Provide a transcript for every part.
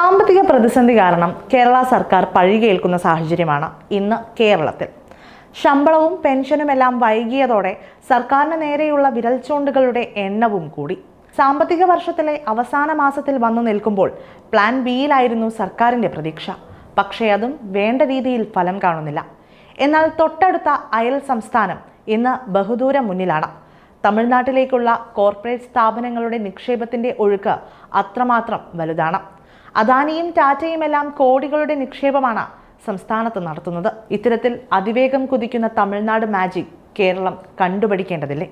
സാമ്പത്തിക പ്രതിസന്ധി കാരണം കേരള സർക്കാർ പഴികേൽക്കുന്ന സാഹചര്യമാണ് ഇന്ന് കേരളത്തിൽ. ശമ്പളവും പെൻഷനും എല്ലാം വൈകിയതോടെ സർക്കാരിന് നേരെയുള്ള വിരൽ ചൂണ്ടുകളുടെ എണ്ണവും കൂടി. സാമ്പത്തിക വർഷത്തിലെ അവസാന മാസത്തിൽ വന്നു നിൽക്കുമ്പോൾ പ്ലാൻ ബിയിലായിരുന്നു സർക്കാരിന്റെ പ്രതീക്ഷ. പക്ഷേ അതും വേണ്ട രീതിയിൽ ഫലം കാണുന്നില്ല. എന്നാൽ തൊട്ടടുത്ത അയൽ സംസ്ഥാനം ഇന്ന് ബഹുദൂരം മുന്നിലാണ്. തമിഴ്നാട്ടിലേക്കുള്ള കോർപ്പറേറ്റ് സ്ഥാപനങ്ങളുടെ നിക്ഷേപത്തിന്റെ ഒഴുക്ക് അത്രമാത്രം വലുതാണ്. അദാനിയും ടാറ്റയും എല്ലാം കോടികളുടെ നിക്ഷേപമാണ് സംസ്ഥാനത്ത് നടത്തുന്നത്. ഇത്തരത്തിൽ അതിവേഗം കുതിക്കുന്ന തമിഴ്നാട് മാജിക് കേരളം കണ്ടുപഠിക്കേണ്ടതില്ലേ?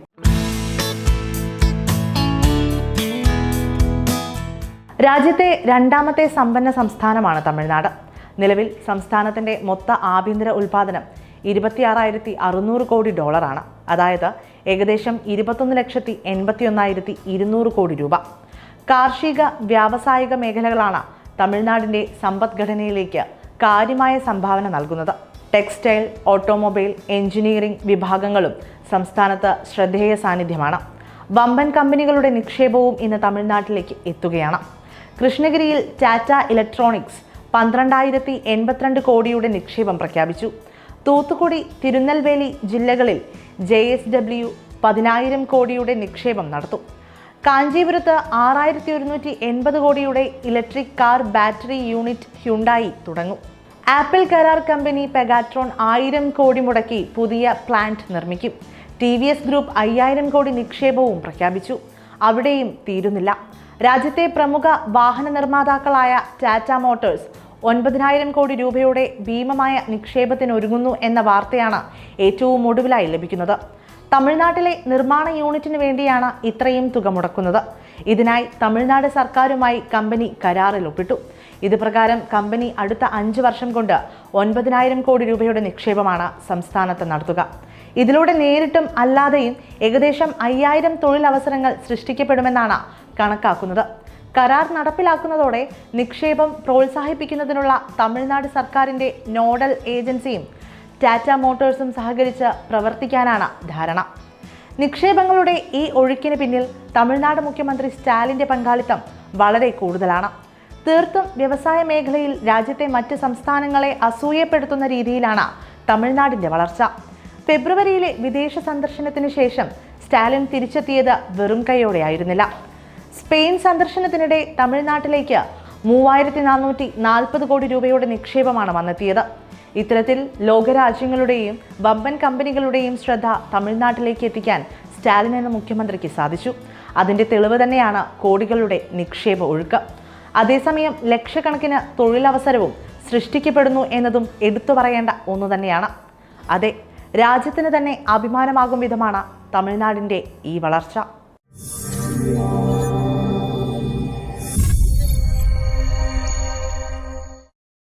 രാജ്യത്തെ രണ്ടാമത്തെ സമ്പന്ന സംസ്ഥാനമാണ് തമിഴ്നാട്. നിലവിൽ സംസ്ഥാനത്തിന്റെ മൊത്ത ആഭ്യന്തര ഉൽപാദനം ഇരുപത്തിയാറായിരത്തി അറുന്നൂറ് കോടി ഡോളറാണ്. അതായത് ഏകദേശം ഇരുപത്തൊന്ന് ലക്ഷത്തി എൺപത്തി ഒന്നായിരത്തി ഇരുന്നൂറ് കോടി രൂപ. കാർഷിക വ്യാവസായിക മേഖലകളാണ് തമിഴ്നാടിന്റെ സമ്പദ്ഘടനയിലേക്ക് കാര്യമായ സംഭാവന നൽകുന്നത്. ടെക്സ്റ്റൈൽ ഓട്ടോമൊബൈൽ എഞ്ചിനീയറിംഗ് വിഭാഗങ്ങളും സംസ്ഥാനത്ത് ശ്രദ്ധേയ സാന്നിധ്യമാണ്. വമ്പൻ കമ്പനികളുടെ നിക്ഷേപവും ഇന്ന് തമിഴ്നാട്ടിലേക്ക് എത്തുകയാണ്. കൃഷ്ണഗിരിയിൽ ടാറ്റ ഇലക്ട്രോണിക്സ് പന്ത്രണ്ടായിരത്തി എൺപത്തിരണ്ട് കോടിയുടെ നിക്ഷേപം പ്രഖ്യാപിച്ചു. തൂത്തുക്കുടി തിരുനെൽവേലി ജില്ലകളിൽ ജെ എസ് ഡബ്ല്യു പതിനായിരം കോടിയുടെ നിക്ഷേപം നടത്തും. കാഞ്ചീപുരത്ത് ആറായിരത്തി ഒരുന്നൂറ്റി എൺപത് കോടിയുടെ electric car battery unit Hyundai തുടങ്ങും. ആപ്പിൾ കരാർ കമ്പനി പെഗാട്രോൺ ആയിരം കോടി മുടക്കി പുതിയ പ്ലാന്റ് നിർമ്മിക്കും. ടി വി എസ് ഗ്രൂപ്പ് അയ്യായിരം കോടി നിക്ഷേപവും പ്രഖ്യാപിച്ചു. അവിടെയും തീരുന്നില്ല. രാജ്യത്തെ പ്രമുഖ വാഹന നിർമ്മാതാക്കളായ ടാറ്റ മോട്ടോഴ്സ് ഒൻപതിനായിരം കോടി രൂപയുടെ ഭീമമായ നിക്ഷേപത്തിനൊരുങ്ങുന്നു എന്ന വാർത്തയാണ് ഏറ്റവും ഒടുവിലായി ലഭിക്കുന്നത്. തമിഴ്നാട്ടിലെ നിർമ്മാണ യൂണിറ്റിന് വേണ്ടിയാണ് ഇത്രയും തുക മുടക്കുന്നത്. ഇതിനായി തമിഴ്നാട് സർക്കാരുമായി കമ്പനി കരാറിൽ ഒപ്പിട്ടു. ഇത് പ്രകാരം കമ്പനി അടുത്ത അഞ്ച് വർഷം കൊണ്ട് ഒൻപതിനായിരം കോടി രൂപയുടെ നിക്ഷേപമാണ് സംസ്ഥാനത്ത് നടത്തുക. ഇതിലൂടെ നേരിട്ടും അല്ലാതെയും ഏകദേശം അയ്യായിരം തൊഴിലവസരങ്ങൾ സൃഷ്ടിക്കപ്പെടുമെന്നാണ് കണക്കാക്കുന്നത്. കരാർ നടപ്പിലാക്കുന്നതോടെ നിക്ഷേപം പ്രോത്സാഹിപ്പിക്കുന്നതിനുള്ള തമിഴ്നാട് സർക്കാരിന്റെ നോഡൽ ഏജൻസിയും ടാറ്റ മോട്ടോഴ്സും സഹകരിച്ച് പ്രവർത്തിക്കാനാണ് ധാരണ. നിക്ഷേപങ്ങളുടെ ഈ ഒഴുക്കിന് പിന്നിൽ തമിഴ്നാട് മുഖ്യമന്ത്രി സ്റ്റാലിന്റെ പങ്കാളിത്തം വളരെ കൂടുതലാണ്. തീർത്തും വ്യവസായ മേഖലയിൽ രാജ്യത്തെ മറ്റ് സംസ്ഥാനങ്ങളെ അസൂയപ്പെടുത്തുന്ന രീതിയിലാണ് തമിഴ്നാടിന്റെ വളർച്ച. ഫെബ്രുവരിയിലെ വിദേശ സന്ദർശനത്തിന് ശേഷം സ്റ്റാലിൻ തിരിച്ചെത്തിയത് വെറും കൈയോടെയായിരുന്നില്ല. സ്പെയിൻ സന്ദർശനത്തിനിടെ തമിഴ്നാട്ടിലേക്ക് മൂവായിരത്തി നാനൂറ്റി നാൽപ്പത് കോടി രൂപയുടെ നിക്ഷേപമാണ് വന്നെത്തിയത്. ഇത്തരത്തിൽ ലോകരാജ്യങ്ങളുടെയും വമ്പൻ കമ്പനികളുടെയും ശ്രദ്ധ തമിഴ്നാട്ടിലേക്ക് എത്തിക്കാൻ സ്റ്റാലിൻ എന്ന മുഖ്യമന്ത്രിക്ക് സാധിച്ചു. അതിന്റെ തെളിവ് തന്നെയാണ് കോടികളുടെ നിക്ഷേപ ഒഴുക്ക്. അതേസമയം ലക്ഷക്കണക്കിന് തൊഴിലവസരവും സൃഷ്ടിക്കപ്പെടുന്നു എന്നതും എടുത്തു പറയേണ്ട ഒന്ന് തന്നെയാണ്. അതെ രാജ്യത്തിന് തന്നെ അഭിമാനമാകും വിധമാണ് തമിഴ്നാടിന്റെ ഈ വളർച്ച.